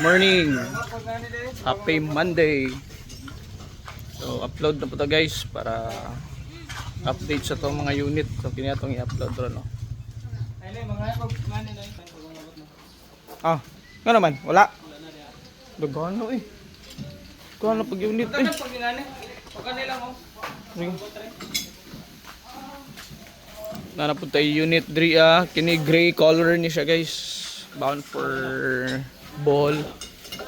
morning. Happy Monday. So, upload na po to guys para update sa to mga unit. So, kinatong i-upload ro no. Ah, nga naman, wala. Dagano eh. Dagano pag unit eh. Sige. Nana po tayo unit 3 ah. Kini gray color ni siya guys. Bound for ball.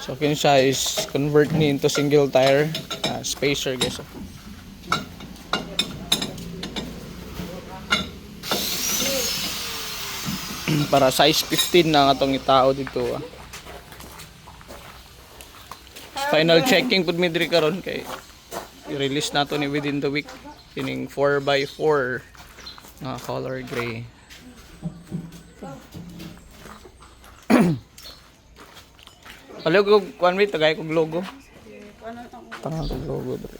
So kini siya is convert ni into single tire ah, spacer guys. Para size 15 na nga itong itao dito ah. Final checking pud mi diri karon kay i-release nato ni within the week kining 4x4 nga color gray. Palo ko kuan mi tagay kog logo. Tangan kog logo dre.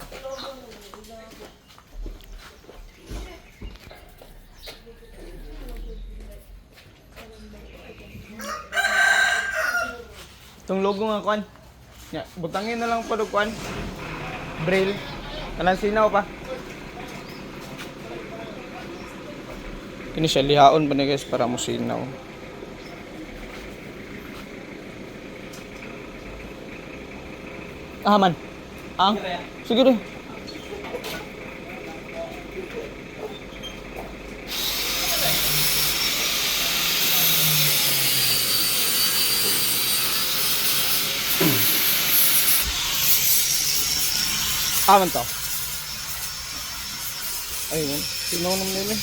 Itong logo nga kuan. Ya, butangin na lang pa do kuan. Braille. Kanang sinaw pa. Kini siya lihaon ba ni guys para mo sinaw. Ah man. Ang. Siguro. Ah to. Ayun. Sinaw naman nila.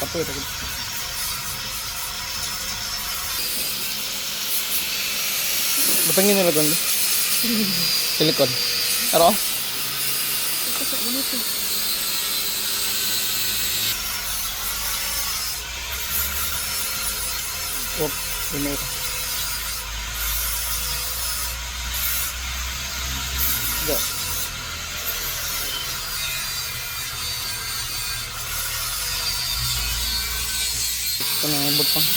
Okay, tapoy tapoy. Batangin nila doon. Silikon. Pero? Wop, ini. Go. Ito na yung butang.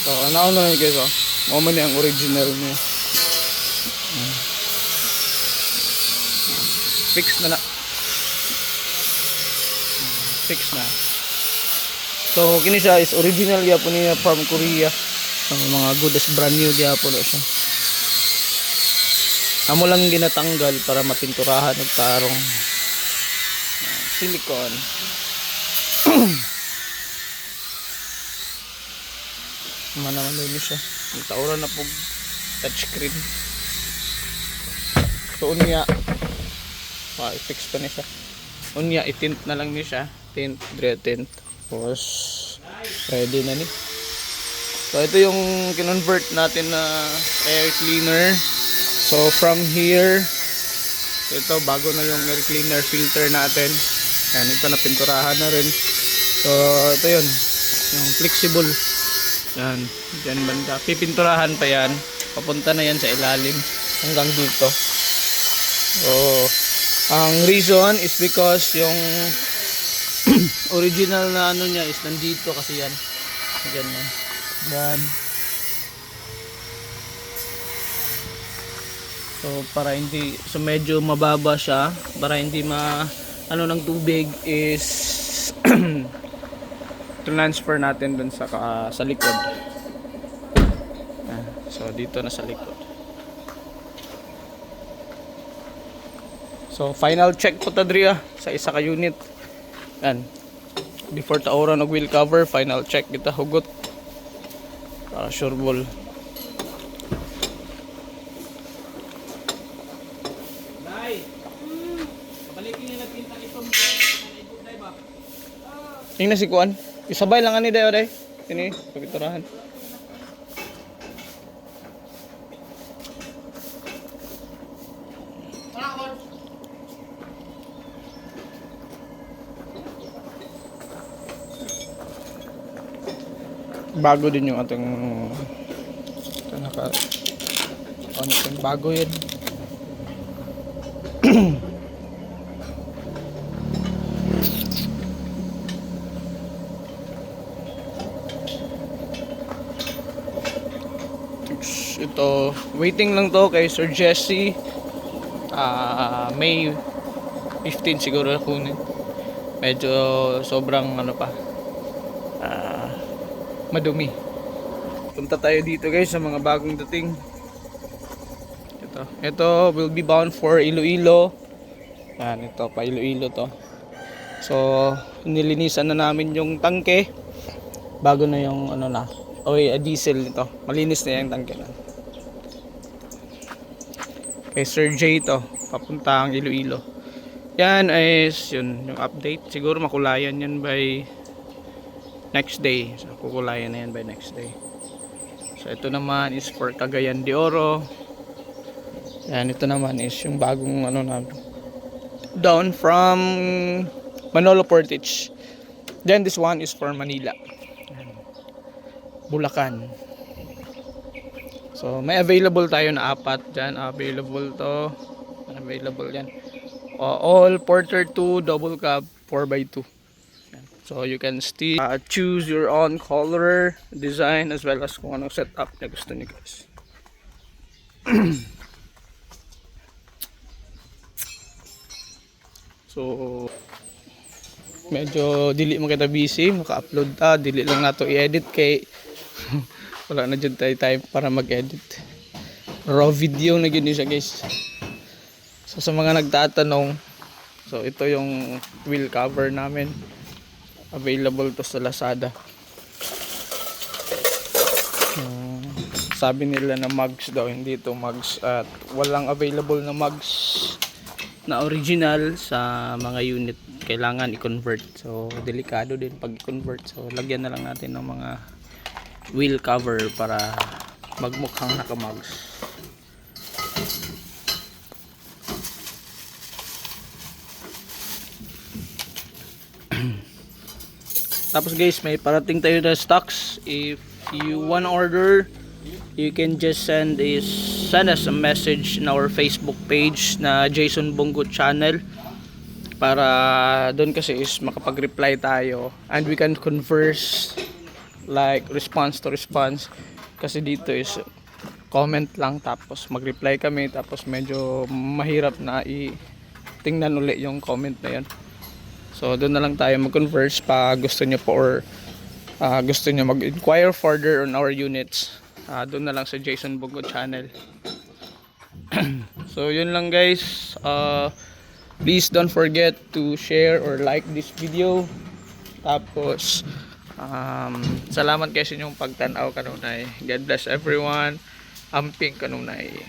So, ano na lang guys oh. Mo man yung original niya. Mm. Fix na na. Mm, Fix na. So, kini siya is original ya po niya from Korea. So, mga good as brand new dia po na siya. Amo lang ginatanggal para mapinturahan og tarong. Ah, Silicone. Mana man siya. May tauran na po touchscreen. So unya pa i-fix pa ni siya. Unya i-tint na lang ni siya. Tint, dre tint. Tapos ready na ni. So ito yung kinonvert natin na air cleaner. So from here ito bago na yung air cleaner filter natin. Yan ito na pinturahan na rin. So ito yun. Yung flexible yan, dyan banda. Pipinturahan pa yan. Papunta na yan sa ilalim hanggang dito. So, ang reason is because yung original na ano niya is nandito kasi yan. Yan yan. So, para hindi, so medyo mababa siya, para hindi ma, ano ng tubig is transfer natin dun sa ka- sa likod. Ah, so dito na sa likod. So final check po ta diri ah, sa isa ka unit. Yan. Before ta ora og wheel cover, final check kita hugot. Para sure ball. Tingnan si Kuan. Isabay lang ani dayo day. Ini pagiturahan. Bago din yung ating ito naka ano yung bago yun ito, waiting lang to kay Sir Jesse. Ah, May 15 siguro kunin. Medyo sobrang ano pa. Ah, madumi. Punta tayo dito guys sa mga bagong dating. Ito. Ito will be bound for Iloilo. Yan, ito pa Iloilo to. So, nilinisan na namin yung tangke. Bago na yung ano na. Okay, a diesel nito. Malinis na yung tangke na. Kay Sir J to. Papunta ang Iloilo. Yan is yun, yung update. Siguro makulayan yan by next day. So, kukulayan na yan by next day. So, ito naman is for Cagayan de Oro. Yan, ito naman is yung bagong ano na down from Manolo Portage. Then this one is for Manila. Bulacan. So, may available tayo na apat dyan. Available to. Available yan. Uh, all Porter 2 double cab 4x2. So, you can still uh, choose your own color, design, as well as kung anong setup na gusto niyo guys. So, medyo dili mo kita busy, maka-upload ta, dili lang nato i-edit kay wala na dyan tayo time para mag-edit. Raw video na gini siya guys. So sa mga nagtatanong, so ito yung wheel cover namin. Available to sa Lazada. Uh, sabi nila na mugs daw, hindi to mugs. At walang available na mugs na original sa mga unit. Kailangan i-convert. So delikado din pag i-convert. So lagyan na lang natin ng mga wheel cover para magmukhang nakamags tapos guys may parating tayo na stocks. If you want order you can just send is send us a message in our Facebook page na Jason Bongo channel. Para doon kasi is makapag-reply tayo. And we can converse like response to response. Kasi dito is comment lang tapos mag-reply kami. Tapos medyo mahirap na i tingnan uli yung comment na yun so doon na lang tayo mag-converse pa gusto nyo po or ah, gusto nyo mag-inquire further on our units Ah, doon na lang sa Jason Bongo channel. so yun lang guys. Uh, please don't forget to share or like this video. Tapos um, salamat sa inyong pagtanaw kanunay. God bless everyone. Amping kanunay.